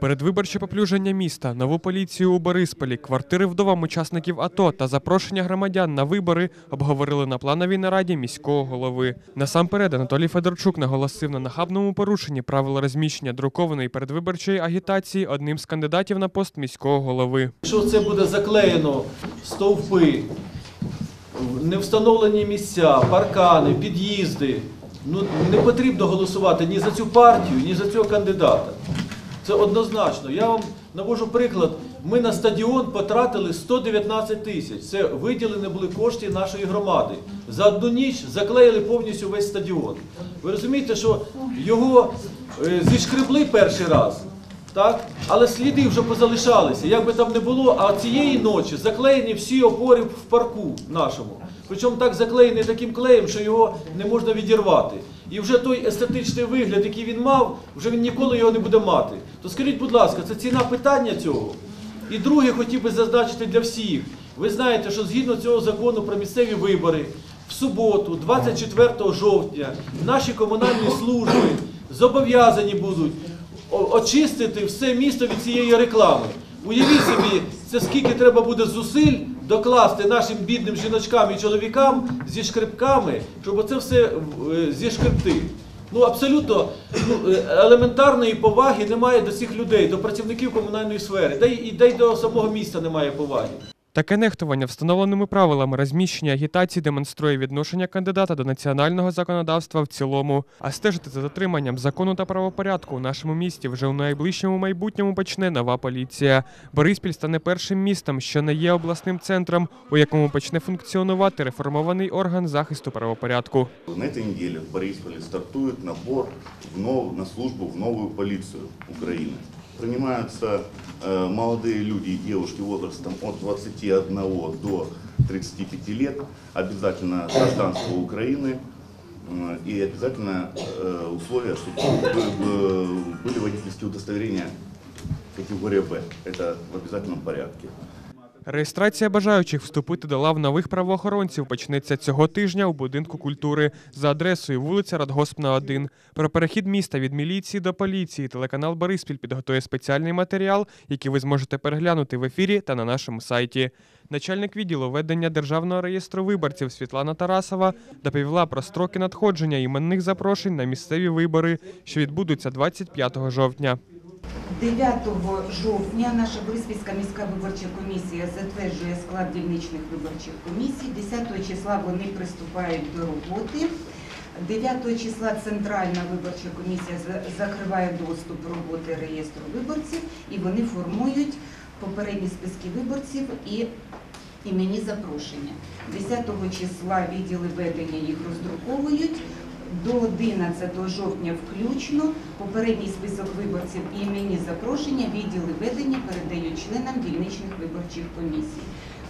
Передвиборче поплюження міста, нову поліцію у Борисполі, квартири вдовам учасників АТО та запрошення громадян на вибори обговорили на плановій нараді міського голови. Насамперед Анатолій Федорчук наголосив на нахабному порушенні правил розміщення друкованої передвиборчої агітації одним з кандидатів на пост міського голови. Якщо це буде заклеєно стовпи, не встановлені місця, паркани, під'їзди, ну не потрібно голосувати ні за цю партію, ні за цього кандидата. Це однозначно. Я вам навожу приклад. Ми на стадіон потратили 119 тисяч. Це виділені були кошти нашої громади. За одну ніч заклеїли повністю весь стадіон. Ви розумієте, що його е, зішкребли перший раз. Так? Але сліди вже позалишалися. Як би там не було, а цієї ночі заклеєні всі опори в парку нашому. Причому так заклеєний таким клеєм, що його не можна відірвати. І вже той естетичний вигляд, який він мав, вже він ніколи його не буде мати. То скажіть, будь ласка, це ціна питання цього. І друге, хотів би зазначити для всіх. Ви знаєте, що згідно цього закону про місцеві вибори, в суботу, 24 жовтня, наші комунальні служби зобов'язані будуть очистити все місто від цієї реклами. Уявіть собі, це скільки треба буде зусиль докласти нашим бідним жіночкам і чоловікам зі шкребками, щоб оце все е, зішкребти. Ну абсолютно ну, е, елементарної поваги немає до цих людей, до працівників комунальної сфери, та й де й до самого міста немає поваги. Таке нехтування встановленими правилами розміщення агітації демонструє відношення кандидата до національного законодавства в цілому. А стежити за дотриманням закону та правопорядку у нашому місті вже у найближчому майбутньому почне нова поліція. Бориспіль стане першим містом, що не є обласним центром, у якому почне функціонувати реформований орган захисту правопорядку. На этой неделе в Борисполе стартует набор в нов- на службу в новую полицию Украины. Принимаются э, молодые люди и девушки возрастом от 21 до 35 лет, обязательно гражданство Украины э, и обязательно э, условия, чтобы были, водительские удостоверения категория Б. Это в обязательном порядке. Реєстрація бажаючих вступити до лав нових правоохоронців почнеться цього тижня у будинку культури за адресою вулиця Радгоспна 1. Про перехід міста від міліції до поліції телеканал Бориспіль підготує спеціальний матеріал, який ви зможете переглянути в ефірі та на нашому сайті. Начальник відділу ведення державного реєстру виборців Світлана Тарасова доповіла про строки надходження іменних запрошень на місцеві вибори, що відбудуться 25 жовтня. 9 жовтня наша Бориспільська міська виборча комісія затверджує склад дільничних виборчих комісій. 10 числа вони приступають до роботи. 9 числа Центральна виборча комісія закриває доступ роботи реєстру виборців і вони формують попередні списки виборців і імені запрошення. 10 числа відділи ведення їх роздруковують. До 11 жовтня включно попередній список виборців і імені запрошення відділи ведення передають членам дільничних виборчих комісій.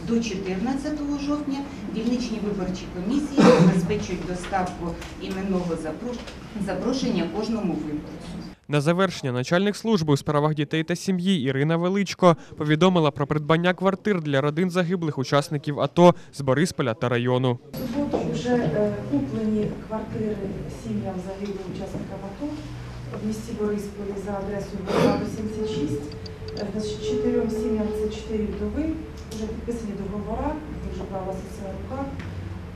До 14 жовтня дільничні виборчі комісії забезпечують доставку іменного запрошення кожному виборцю. На завершення начальник служби у справах дітей та сім'ї Ірина Величко повідомила про придбання квартир для родин загиблих учасників АТО з Борисполя та району. Суботу вже е, куплені квартири сім'ям загиблих учасникам АТО в місті Борисполі за адресою Богдану 76. Е, чотирьом сім'ям це чотири вдови, вже підписані договори, вже права руках.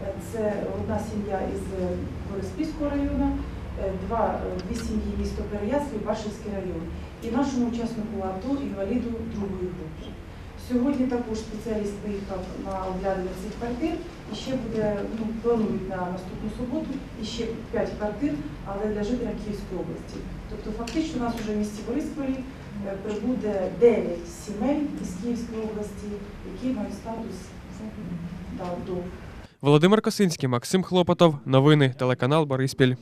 Е, Це одна сім'я із Бориспільського району, е, два, дві сім'ї місто Переяслав, Башівський район. І нашому учаснику АТО інваліду другої групи. Сьогодні також спеціаліст виїхав на оглядання цих квартир і ще буде, ну, планують на наступну суботу і ще 5 квартир, але для жителя Київської області. Тобто фактично у нас вже в місті Борисполі е, прибуде 9 сімей із Київської області, які мають статус да, вдов. Володимир Косинський, Максим Хлопотов. Новини телеканал Бориспіль.